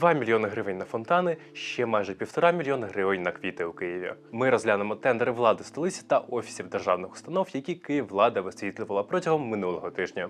2 мільйони гривень на фонтани, ще майже півтора мільйона гривень на квіти у Києві. Ми розглянемо тендери влади столиці та офісів державних установ, які Київвлада висвітлювала протягом минулого тижня.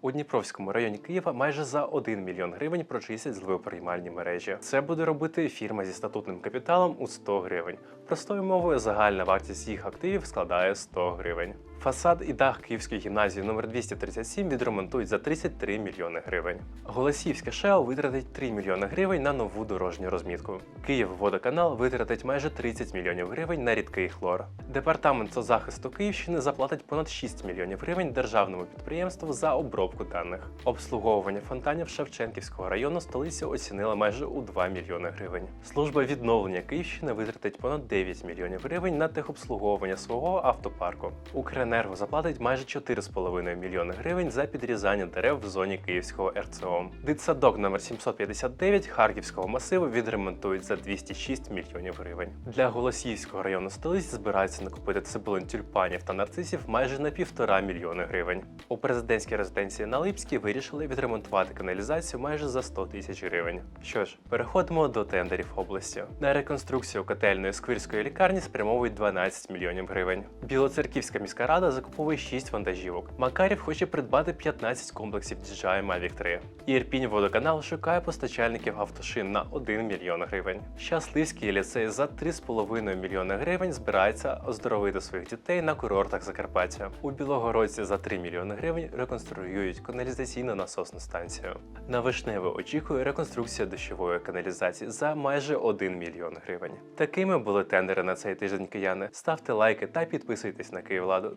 У Дніпровському районі Києва майже за 1 мільйон гривень прочистять зливоприймальні мережі. Це буде робити фірма зі статутним капіталом у 100 гривень. Простою мовою загальна вартість їх активів складає 100 гривень. Фасад і дах Київської гімназії номер 237 відремонтують за 33 мільйони гривень. Голосіївське ШЕО витратить 3 мільйони гривень на нову дорожню розмітку. Київводоканал витратить майже 30 мільйонів гривень на рідкий хлор. Департамент соцзахисту Київщини заплатить понад 6 мільйонів гривень державному підприємству за обробку даних. Обслуговування фонтанів Шевченківського району столиця оцінила майже у 2 мільйони гривень. Служба відновлення Київщини витратить понад 9 мільйонів гривень на техобслуговування свого автопарку. Укренерго заплатить майже 4,5 мільйони гривень за підрізання дерев в зоні Київського РЦО. Дитсадок номер 759 Харківського масиву відремонтують за 206 мільйонів гривень. Для Голосіївського району столиці збираються накупити цибулин тюльпанів та нарцисів майже на півтора мільйони гривень. У президентській резиденції на Липській вирішили відремонтувати каналізацію майже за 100 тисяч гривень. Що ж, переходимо до тендерів області. На реконструкцію котельної сквирської лікарні спрямовують 12 мільйонів гривень. Білоцерківська міська рада закуповує 6 вантажівок. Макарів хоче придбати 15 комплексів DJI Mavic 3. Ірпінь водоканал шукає постачальників автошин на 1 мільйон гривень. Щасливський ліцей за 3,5 мільйони гривень збирається оздоровити своїх дітей на курортах Закарпаття. У Білогородці за 3 мільйони гривень реконструюють каналізаційну насосну станцію. На Вишневе очікує реконструкція дощової каналізації за майже 1 мільйон гривень. Такими були тендери на цей тиждень кияни. Ставте лайки та підписуйтесь на Київладу.